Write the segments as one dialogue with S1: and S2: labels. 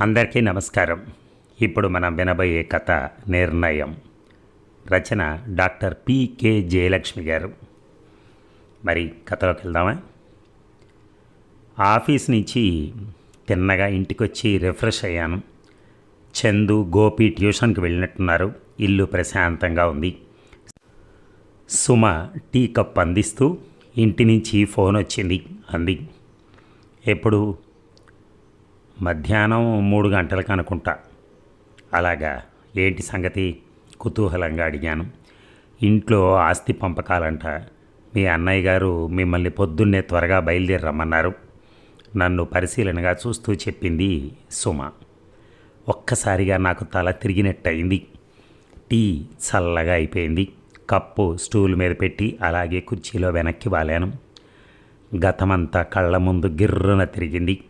S1: అందరికీ నమస్కారం. ఇప్పుడు మనం వినబోయే కథ నిర్ణయం. రచన డాక్టర్ పికే జయలక్ష్మి గారు. మరి కథలోకి వెళ్దామా? ఆఫీస్ నుంచి తిన్నగా ఇంటికి వచ్చి రిఫ్రెష్ అయ్యాను. చందు గోపి ట్యూషన్కి వెళ్ళినట్టున్నారు. ఇల్లు ప్రశాంతంగా ఉంది. సుమ టీ కప్ అందిస్తూ ఇంటి నుంచి ఫోన్ వచ్చింది. అంది ఎప్పుడు మధ్యాహ్నం మూడు గంటలకు అనుకుంటా. అలాగా ఏంటి సంగతి? కుతూహలంగా అడిగాను. ఇంట్లో ఆస్తి పంపకాలంట. మీ అన్నయ్య గారు మిమ్మల్ని పొద్దున్నే త్వరగా బయలుదేరమ్మన్నారు నన్ను పరిశీలనగా చూస్తూ చెప్పింది సుమ. ఒక్కసారిగా నాకు తల తిరిగినట్టయింది. టీ చల్లగా అయిపోయింది. కప్పు స్టూల్ మీద పెట్టి అలాగే కుర్చీలో వెనక్కి వాలాను. గతమంతా కళ్ళ ముందు గిర్రున తిరిగింది.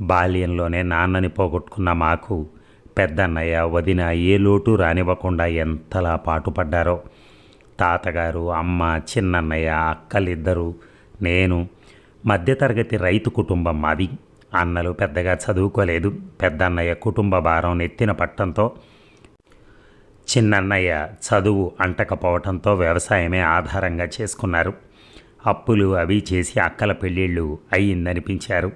S1: బాల్యంలోనే నాన్నని పోగొట్టుకున్న మాకు పెద్దన్నయ్య వదిన ఏ లోటు రానివ్వకుండా ఎంతలా పాటుపడ్డారో. తాతగారు అమ్మ చిన్నన్నయ్య అక్కలిద్దరూ నేను మధ్యతరగతి రైతు కుటుంబం మాది. అన్నలు పెద్దగా చదువుకోలేదు. పెద్దన్నయ్య కుటుంబ భారం నెత్తిన పట్టంతో చిన్నన్నయ్య చదువు అంటకపోవటంతో వ్యవసాయమే ఆధారంగా చేసుకున్నారు. అప్పులు అవి చేసి అక్కల పెళ్ళిళ్ళు అయ్యిందనిపించారు.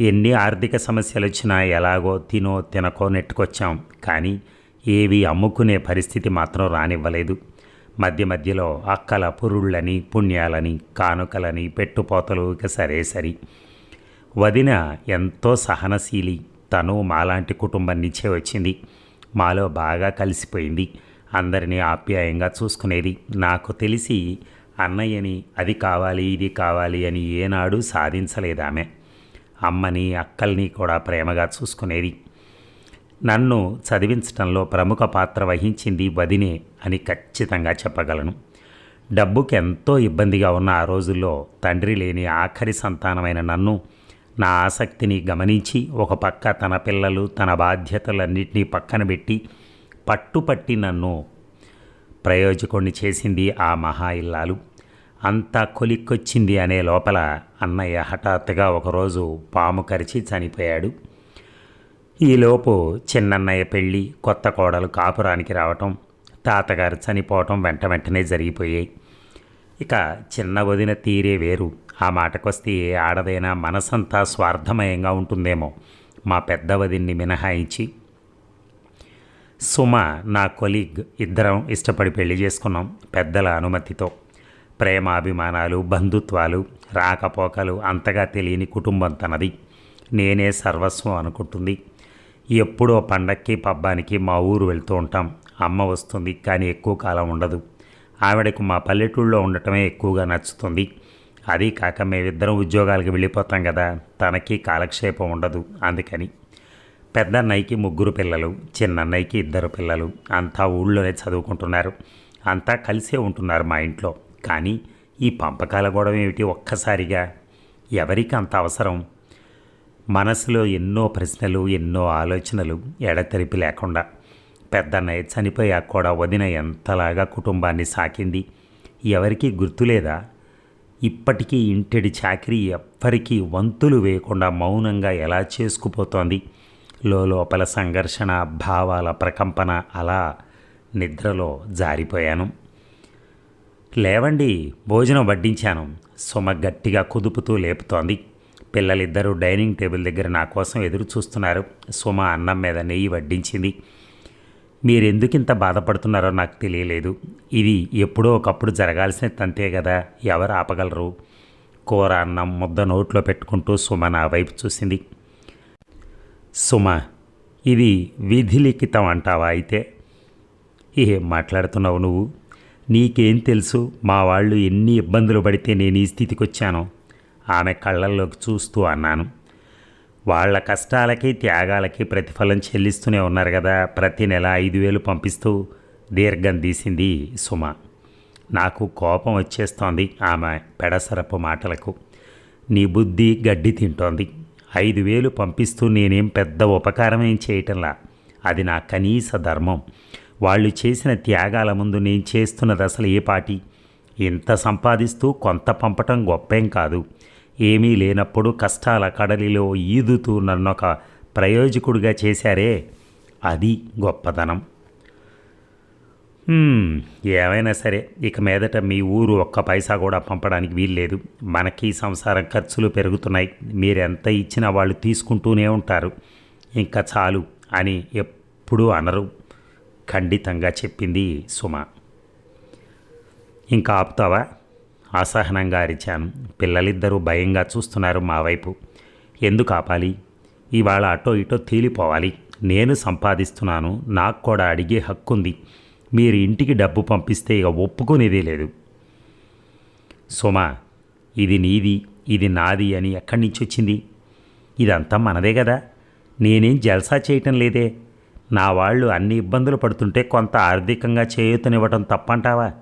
S1: ఎన్ని ఆర్థిక సమస్యలు వచ్చినా ఎలాగో తినో తినకో నెట్టుకొచ్చాం. కానీ ఏవి అమ్ముకునే పరిస్థితి మాత్రం రానివ్వలేదు. మధ్య మధ్యలో అక్కల పురుళ్ళని పుణ్యాలని కానుకలని పెట్టుపోతలు ఇక సరే సరి. వదిన ఎంతో సహనశీలి. తను మాలాంటి కుటుంబం నుంచే వచ్చింది. మాలో బాగా కలిసిపోయింది. అందరినీ ఆప్యాయంగా చూసుకునేది. నాకు తెలిసి అన్నయ్యని అది కావాలి ఇది కావాలి అని ఏనాడు సాధించలేదామె. అమ్మని అక్కల్ని కూడా ప్రేమగా చూసుకునేది. నన్ను చదివించడంలో ప్రముఖ పాత్ర వహించింది వదినే అని ఖచ్చితంగా చెప్పగలను. డబ్బుకి ఎంతో ఇబ్బందిగా ఉన్న ఆ రోజుల్లో తండ్రి లేని ఆఖరి సంతానమైన నన్ను నా ఆసక్తిని గమనించి ఒక పక్క తన పిల్లలు తన బాధ్యతలన్నింటినీ పక్కన పెట్టి పట్టుపట్టి నన్ను ప్రయోజకుణ్ణి చేసింది ఆ మహా ఇల్లాలు. అంతా కొలిక్కొచ్చింది అనే లోపల అన్నయ్య హఠాత్తుగా ఒకరోజు పాము కరిచి చనిపోయాడు. ఈలోపు చిన్నన్నయ్య పెళ్ళి కొత్త కోడలు కాపురానికి రావటం తాతగారు చనిపోవటం వెంట వెంటనే జరిగిపోయాయి. ఇక చిన్న వదిన తీరే వేరు. ఆ మాటకొస్తే ఆడదైనా మనసంతా స్వార్థమయంగా ఉంటుందేమో మా పెద్ద వదిన్ని మినహాయించి. సుమ నా కొలీగ్ ఇద్దరం ఇష్టపడి పెళ్ళి చేసుకున్నాం పెద్దల అనుమతితో. ప్రేమాభిమానాలు బంధుత్వాలు రాకపోకలు అంతగా తెలియని కుటుంబం తనది. నేనే సర్వస్వం అనుకుంటుంది. ఎప్పుడో పండక్కి పబ్బానికి మా ఊరు వెళ్తూ ఉంటాం. అమ్మ వస్తుంది కానీ ఎక్కువ కాలం ఉండదు. ఆవిడకు మా పల్లెటూళ్ళలో ఉండటమే ఎక్కువగా నచ్చుతుంది. అది కాక మేమిద్దరం ఉద్యోగాలకు వెళ్ళిపోతాం కదా తనకి కాలక్షేపం ఉండదు అందుకని. పెద్దన్నయ్యకి ముగ్గురు పిల్లలు చిన్నన్నయ్యకి ఇద్దరు పిల్లలు అంతా ఊళ్ళోనే చదువుకుంటున్నారు. అంతా కలిసే ఉంటున్నారు మా ఇంట్లో. కానీ ఈ పంపకాల గొడవ ఏమిటి ఒక్కసారిగా? ఎవరికి అంత అవసరం? మనసులో ఎన్నో ప్రశ్నలు ఎన్నో ఆలోచనలు ఎడతెరిపి లేకుండా పెద్దన్నయ్య చనిపోయాక కూడా వదిన ఎంతలాగా కుటుంబాన్ని సాకింది? ఎవరికీ గుర్తులేదా? ఇప్పటికీ ఇంటిడి చాకరీ ఎవ్వరికీ వంతులు వేయకుండా మౌనంగా ఎలా చేసుకుపోతోంది? లోపల సంఘర్షణ భావాల ప్రకంపన అలా నిద్రలో జారిపోయాను. లేవండి భోజనం వడ్డించాను. సుమ గట్టిగా కుదుపుతూ లేపుతోంది. పిల్లలిద్దరూ డైనింగ్ టేబుల్ దగ్గర నా కోసం ఎదురు చూస్తున్నారు. సుమ అన్నం మీద నెయ్యి వడ్డించింది. మీరెందుకింత బాధపడుతున్నారో నాకు తెలియలేదు. ఇది ఎప్పుడో ఒకప్పుడు జరగాల్సిన తంతే కదా ఎవరు ఆపగలరు? కూర అన్నం ముద్ద నోట్లో పెట్టుకుంటూ సుమ నా వైపు చూసింది. సుమ ఇది విధిలిఖితం అంటావా అయితే? ఏం మాట్లాడుతున్నావు నువ్వు? నీకేం తెలుసు? మా వాళ్ళు ఎన్ని ఇబ్బందులు పడితే నేను ఈ స్థితికి వచ్చానో ఆమె కళ్ళల్లోకి చూస్తూ అన్నాను. వాళ్ళ కష్టాలకి త్యాగాలకి ప్రతిఫలం చెల్లిస్తూనే ఉన్నారు కదా ప్రతి నెల ఐదు వేలు పంపిస్తూ దీర్ఘం తీసింది సుమ. నాకు కోపం వచ్చేస్తోంది ఆమె పెడసరపు మాటలకు. నీ బుద్ధి గడ్డి తింటోంది. ఐదు వేలు పంపిస్తూ నేనేం పెద్ద ఉపకారం ఏం చేయటంలా? అది నా కనీస ధర్మం. వాళ్ళు చేసిన త్యాగాల ముందు నేను చేస్తున్నది అసలు ఏ పాటి. ఇంత సంపాదిస్తూ కొంత పంపటం గొప్పేం కాదు. ఏమీ లేనప్పుడు కష్టాల కడలిలో ఈదుతూ నన్నొక ప్రయోజకుడిగా చేశారే. అది గొప్పదనం. ఏమైనా సరే ఇక మీదట మీ ఊరు ఒక్క పైసా కూడా పంపడానికి వీల్లేదు. మనకి సంసారం ఖర్చులు పెరుగుతున్నాయి. మీరెంత ఇచ్చినా వాళ్ళు తీసుకుంటూనే ఉంటారు. ఇంకా చాలు అని ఎప్పుడూ అనరు. ఖండితంగా చెప్పింది సుమ. ఇంకా ఆపుతావా? అసహనంగా అరిచాను. పిల్లలిద్దరూ భయంగా చూస్తున్నారు మా వైపు. ఎందుకు ఆపాలి? ఇవాళ అటో ఇటో తేలిపోవాలి. నేను సంపాదిస్తున్నాను. నాకు కూడా అడిగే హక్కుంది. మీరు ఇంటికి డబ్బు పంపిస్తే ఇక ఒప్పుకునేదే లేదు. సుమ ఇది నీది ఇది నాది అని ఎక్కడి నుంచి వచ్చింది? ఇదంతా మనదే కదా? నేనేం జల్సా చేయటం లేదే? నా వాళ్ళు అన్ని ఇబ్బందులు పడుతుంటే కొంత ఆర్థికంగా చేయూతనివ్వటం తప్పంటావా?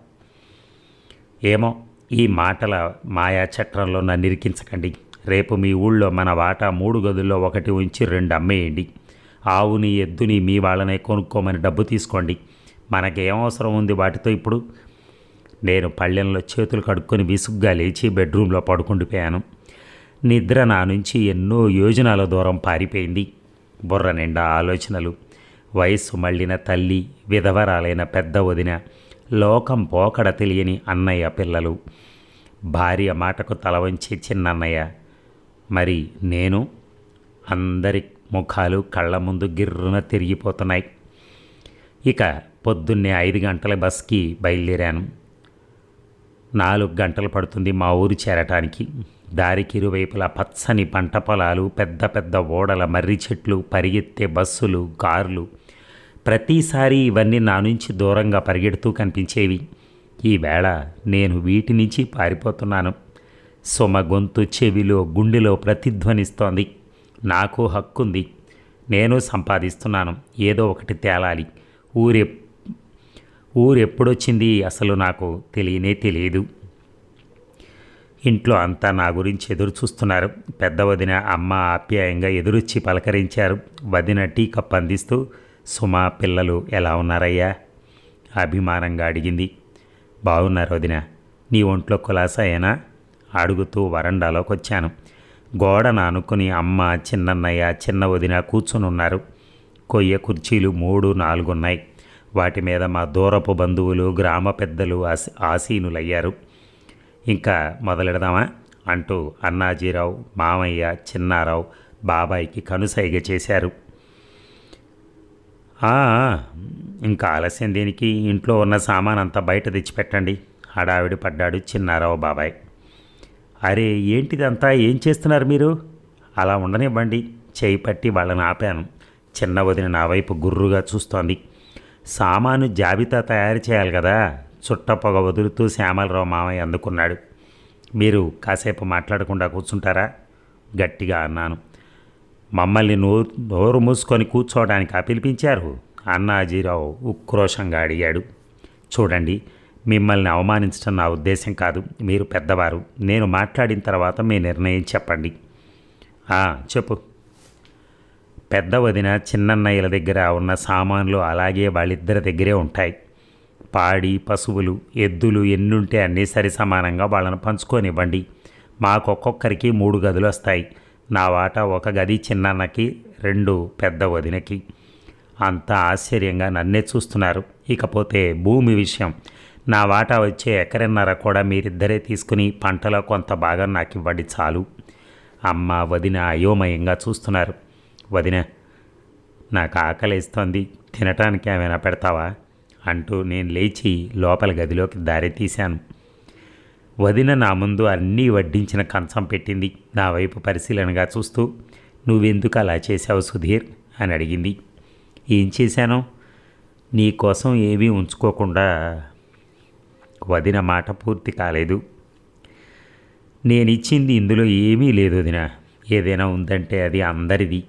S1: ఏమో ఈ మాటల మాయా చట్రంలో నన్ను ఇరికించకండి. రేపు మీ ఊళ్ళో మన వాటా మూడు గదుల్లో ఒకటి ఉంచి రెండు అమ్మేయండి. ఆవుని ఎద్దుని మీ వాళ్ళనే కొనుక్కోమని డబ్బు తీసుకోండి. మనకేం అవసరం ఉంది వాటితో ఇప్పుడు? నేను పళ్ళెంలో చేతులు కడుక్కొని విసుగ్గా లేచి బెడ్రూమ్లో పడుకుండిపోయాను. నిద్ర నా నుంచి ఎన్నో యోజనాల దూరం పారిపోయింది. బుర్ర నిండా ఆలోచనలు. వయస్సు మళ్ళిన తల్లి విధవరాలైన పెద్ద వదిన లోకం పోకడ తెలియని అన్నయ్య పిల్లలు. భార్య మాటకు తల వంచి చిన్నన్నయ్య. మరి నేను? అందరి ముఖాలు కళ్ళ ముందు గిర్రున తిరిగిపోతున్నాయి. ఇక పొద్దున్నే ఐదు గంటల బస్కి బయలుదేరాను. నాలుగు గంటలు పడుతుంది మా ఊరు చేరటానికి. దారికి ఇరువైపులా పచ్చని పంట పొలాలు పెద్ద పెద్ద ఓడల మర్రి చెట్లు పరిగెత్తే బస్సులు కార్లు ప్రతిసారి ఇవన్నీ నా నుంచి దూరంగా పరిగెడుతూ కనిపించేవి. ఈవేళ నేను వీటి నుంచి పారిపోతున్నాను. సుమ గొంతు చెవిలో గుండెలో ప్రతిధ్వనిస్తోంది. నాకు హక్కుంది. నేను సంపాదిస్తున్నాను. ఏదో ఒకటి తేలాలి. ఊరే ఊరెప్పుడొచ్చింది అసలు నాకు తెలియనే తెలియదు. ఇంట్లో అంతా నా గురించి ఎదురు చూస్తున్నారు. పెద్ద వదిన అమ్మ ఆప్యాయంగా ఎదురొచ్చి పలకరించారు. వదిన టీ కప్ అందిస్తూ సుమా పిల్లలు ఎలా ఉన్నారయ్యా? అభిమానంగా అడిగింది. బాగున్నారు వదిన? నీ ఒంట్లో కులాసాయేనా? అడుగుతూ వరండాలోకి వచ్చాను గోడను అనుకుని అమ్మ చిన్నన్నయ్య చిన్న వదిన కూర్చుని ఉన్నారు కొయ్య కుర్చీలు మూడు నాలుగు ఉన్నాయి వాటి మీద మా దూరపు బంధువులు గ్రామ పెద్దలు ఆసి ఆసీనులయ్యారు. ఇంకా మొదలెడదామా? అంటూ అన్నాజీరావు మామయ్య చిన్నారావు బాబాయికి కనుసైగ చేశారు. ఇంకా ఆలస్యం దేనికి? ఇంట్లో ఉన్న సామాన్ అంతా బయట తెచ్చిపెట్టండి. హడావిడి పడ్డాడు చిన్నారావు బాబాయ్. అరే ఏంటిదంతా? ఏం చేస్తున్నారు మీరు? అలా ఉండనివ్వండి. చేయి పట్టి వాళ్ళని ఆపాను. చిన్న వదిన నా వైపు గుర్రుగా చూస్తోంది. సామాను జాబితా తయారు చేయాలి కదా? చుట్ట పొగ వదులుతూ శ్యామలరావు మామయ్య అందుకున్నాడు. మీరు కాసేపు మాట్లాడకుండా కూర్చుంటారా? గట్టిగా అన్నాను. మమ్మల్ని నోరు నోరు మూసుకొని కూర్చోవడానికి పిలిపించారు. అన్నాజీరావు ఉక్రోషంగా అడిగాడు. చూడండి మిమ్మల్ని అవమానించడం నా ఉద్దేశం కాదు. మీరు పెద్దవారు. నేను మాట్లాడిన తర్వాత మీ నిర్ణయం చెప్పండి. చెప్పు. పెద్ద వదిన చిన్నన్నయ్యల దగ్గర ఉన్న సామాన్లు అలాగే వాళ్ళిద్దరి దగ్గరే ఉంటాయి. పాడి పశువులు ఎద్దులు ఎన్నుంటే అన్నీ సరి సమానంగా వాళ్ళను పంచుకొనివ్వండి. మాకు ఒక్కొక్కరికి మూడు గదులు వస్తాయి. నా వాటా ఒక గది చిన్నన్నకి రెండు పెద్ద వదినకి. అంత ఆశ్చర్యంగా నన్నే చూస్తున్నారు. ఇకపోతే భూమి విషయం. నా వాటా వచ్చే ఎకరన్నర కూడా మీరిద్దరే తీసుకుని పంటలో కొంత భాగం నాకు ఇవ్వండి చాలు. అమ్మ వదిన అయోమయంగా చూస్తున్నారు. వదిన నాకు ఆకలిస్తోంది. తినటానికి ఏమైనా పెడతావా? అంటూ నేను లేచి లోపల గదిలోకి దారి తీశాను. వదిన నా ముందు అన్నీ వడ్డించిన కంచం పెట్టింది. నా వైపు పరిశీలనగా చూస్తూ నువ్వెందుకు అలా చేశావు సుధీర్? అని అడిగింది. ఏం చేశాను? నీ కోసం ఏమీ ఉంచుకోకుండా. వదిన మాట పూర్తి కాలేదు. నేనిచ్చింది ఇందులో ఏమీ లేదు వదిన. ఏదైనా ఉందంటే అది అందరిది.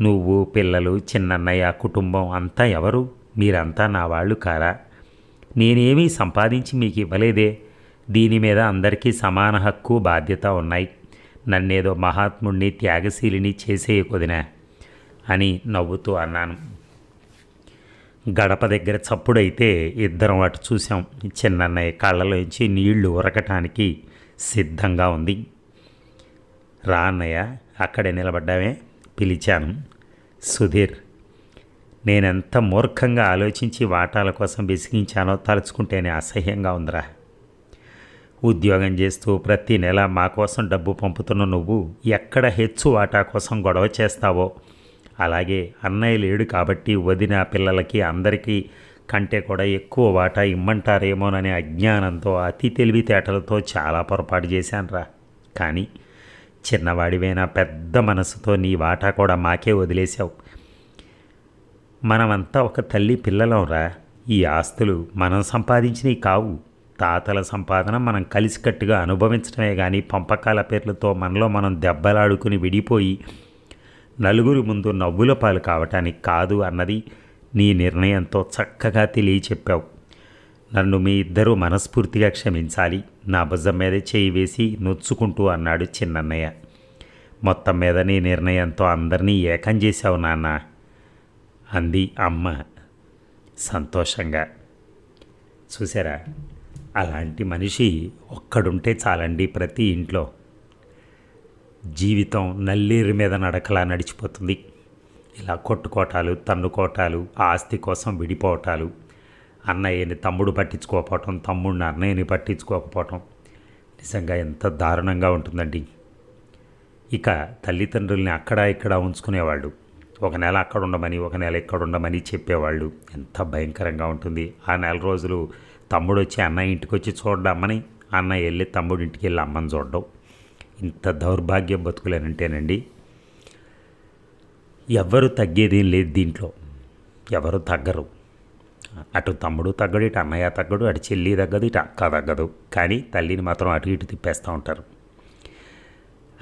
S1: నువ్వు పిల్లలు చిన్నన్నయ్య కుటుంబం అంతా ఎవరు? మీరంతా నా వాళ్ళు కారా? నేనేమీ సంపాదించి మీకు ఇవ్వలేదే దీని మీద అందరికీ సమాన హక్కు బాధ్యత ఉన్నాయి. నన్నేదో మహాత్ముణ్ణి త్యాగశీలిని చేసేయకొదినా అని నవ్వుతూ అన్నాను. గడప దగ్గర చప్పుడైతే ఇద్దరం అటు చూసాం చిన్నన్నయ్య కళ్ళలోంచి నీళ్ళు ఉరకటానికి సిద్ధంగా ఉంది. రా అన్నయ్య అక్కడే నిలబడ్డామే పిలిచాను. సుధీర్ నేనెంత మూర్ఖంగా ఆలోచించి వాటాల కోసం విసిగించానో తలుచుకుంటేనే అసహ్యంగా ఉందిరా. ఉద్యోగం చేస్తూ ప్రతి నెల మా కోసం డబ్బు పంపుతున్న నువ్వు ఎక్కడ హెచ్చు వాటా కోసం గొడవ చేస్తావో. అలాగే అన్నయ్య లేడు కాబట్టి వదిన పిల్లలకి అందరికీ కంటే కూడా ఎక్కువ వాటా ఇమ్మంటారేమోననే అజ్ఞానంతో అతి తెలివితేటలతో చాలా పొరపాటు చేశానురా. కానీ చిన్నవాడివైనా పెద్ద మనసుతో నీ వాటా కూడా మాకే వదిలేశావు. మనమంతా ఒక తల్లి పిల్లలంరా ఈ ఆస్తులు మనం సంపాదించినవి కావు. తాతల సంపాదన మనం కలిసికట్టుగా అనుభవించడమే కానీ పంపకాల పేర్లతో మనలో మనం దెబ్బలాడుకుని విడిపోయి నలుగురి ముందు నవ్వుల పాలు కావటానికి కాదు అన్నది నీ నిర్ణయంతో చక్కగా తెలియచెప్పావు. నన్ను మీ ఇద్దరూ మనస్ఫూర్తిగా క్షమించాలి. నా భుజం మీద చేయి వేసి నొచ్చుకుంటూ అన్నాడు చిన్నన్నయ్య. మొత్తం మీద నీ నిర్ణయంతో అందరినీ ఏకం చేశావు నాన్న అంది అమ్మ సంతోషంగా. చూసారా అలాంటి మనిషి ఒక్కడుంటే చాలండి ప్రతి ఇంట్లో. జీవితం నల్లేరు మీద నడకలా నడిచిపోతుంది. ఇలా కొట్టుకోటాలు తన్నుకోటాలు ఆస్తి కోసం విడిపోవటాలు అన్నయ్యని తమ్ముడు పట్టించుకోకపోవటం తమ్ముడిని అన్నయ్యని పట్టించుకోకపోవటం నిజంగా ఎంత దారుణంగా ఉంటుందండి. ఇక తల్లిదండ్రుల్ని అక్కడ ఇక్కడ ఉంచుకునేవాళ్ళు. ఒక నెల అక్కడ ఉండమని ఒక నెల ఇక్కడ ఉండమని చెప్పేవాళ్ళు. ఎంత భయంకరంగా ఉంటుంది. ఆ నెల రోజులు తమ్ముడు వచ్చి అన్నయ్య ఇంటికి వచ్చి చూడమ్మని అన్నయ్య వెళ్ళి తమ్ముడి ఇంటికి వెళ్ళి అమ్మని చూడడం. ఇంత దౌర్భాగ్యం బతుకులేనంటేనండి ఎవ్వరు తగ్గేదేం లేదు దీంట్లో. ఎవరు తగ్గరు. అటు తమ్ముడు తగ్గడు ఇటు అన్నయ్య తగ్గడు అటు చెల్లి తగ్గదు ఇటు అక్క తగ్గదు. కానీ తల్లిని మాత్రం అటు ఇటు తిప్పేస్తూ ఉంటారు.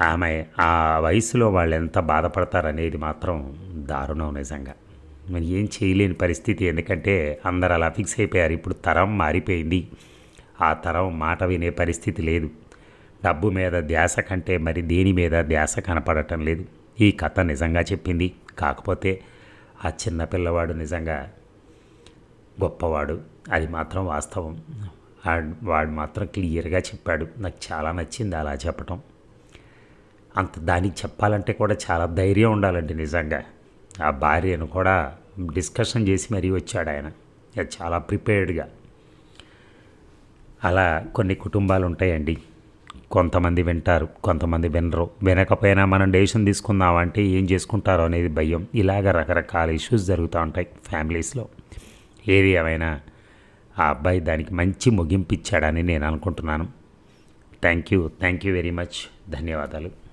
S1: ఆమె ఆ వయసులో వాళ్ళు ఎంత బాధపడతారనేది మాత్రం దారుణం నిజంగా. మరి ఏం చేయలేని పరిస్థితి. ఎందుకంటే అందరు అలా ఫిక్స్ అయిపోయారు. ఇప్పుడు తరం మారిపోయింది. ఆ తరం మాట వినే పరిస్థితి లేదు. డబ్బు మీద ధ్యాస కంటే మరి దేని మీద ధ్యాస కనపడటం లేదు. ఈ కథ నిజంగా చెప్పింది. కాకపోతే ఆ చిన్న పిల్లవాడు నిజంగా గొప్పవాడు. అది మాత్రం వాస్తవం. వాడు మాత్రం క్లియర్గా చెప్పాడు. నాకు చాలా నచ్చింది అలా చెప్పటం. అంత దానికి చెప్పాలంటే కూడా చాలా ధైర్యం ఉండాలండి నిజంగా. ఆ భార్యను కూడా డిస్కషన్ చేసి మరీ వచ్చాడు ఆయన. అది చాలా ప్రిపేర్డ్గా. అలా కొన్ని కుటుంబాలు ఉంటాయండి. కొంతమంది వింటారు కొంతమంది వినరు. వినకపోయినా మనం డెసిషన్ తీసుకుందాం అంటే ఏం చేసుకుంటారో అనేది భయం. ఇలాగ రకరకాల ఇష్యూస్ జరుగుతూ ఉంటాయి ఫ్యామిలీస్లో. ఏది ఏమైనా ఆ అబ్బాయి దానికి మంచి ముగింపు ఇచ్చాడని నేను అనుకుంటున్నాను. Thank you thank you very much. ధన్యవాదాలు.